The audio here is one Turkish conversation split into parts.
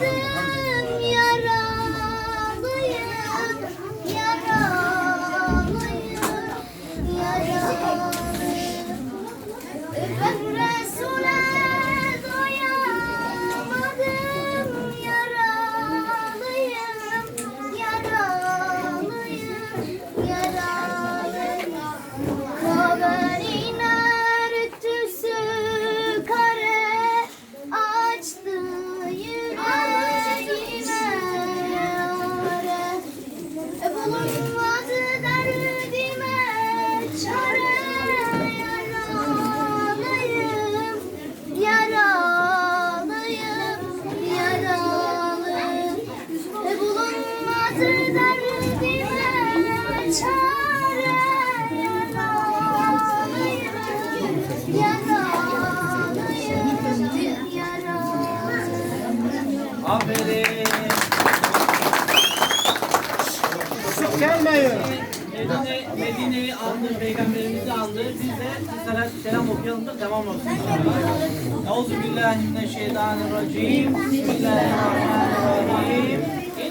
Hadi. Aferin. Gelmeyin. Medine, Medine'yi andı, peygamberimizi andı. Biz de sizlere selam okuyalım da devam olsun. Euzubillahimineşşeytanirracim. Bismillahirrahmanirrahim.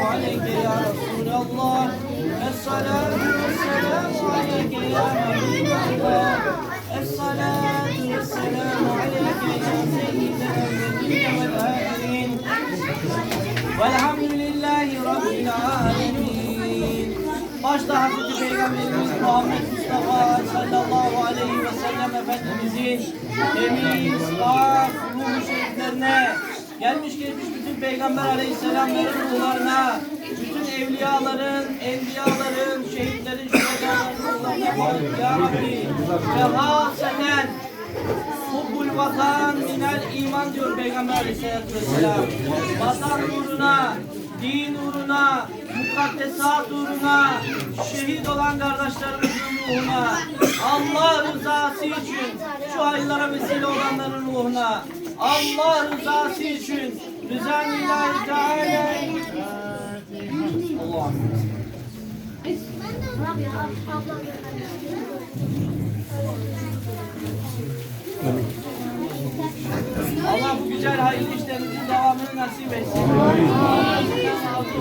عليك يا رسول الله الصلاة والسلام عليك يا حبيب الله الصلاة والسلام عليك يا سيد الأولين والآخرين والحمد لله رب العالمين Başta Hazreti Peygamberimiz Muhammed Mustafa sallallahu aleyhi ve sellem Efendimizin emin, sağ, ruhu şeriflerine, gelmiş geçmiş bütün Peygamber aleyhisselamların ruhlarına, bütün evliyaların, enbiyaların, şehitlerin, şühedaların ruhlarına Ya Rabbi ve hasenen Hubbul vatan minel iman diyor Peygamber aleyhisselatü vesselam. Vatan uğruna, din uğruna, mukaddesat uğruna, şehit olan kardeşlerimizin ruhuna, Allah rızası için, şu hayırlara vesile olanların ruhuna, Allah rızası için, rızan ilahi teala. Allah bu güzel hayırlı işlerinizin devamını nasip etsin.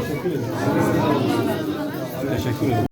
Teşekkür ederim. Teşekkür ederim.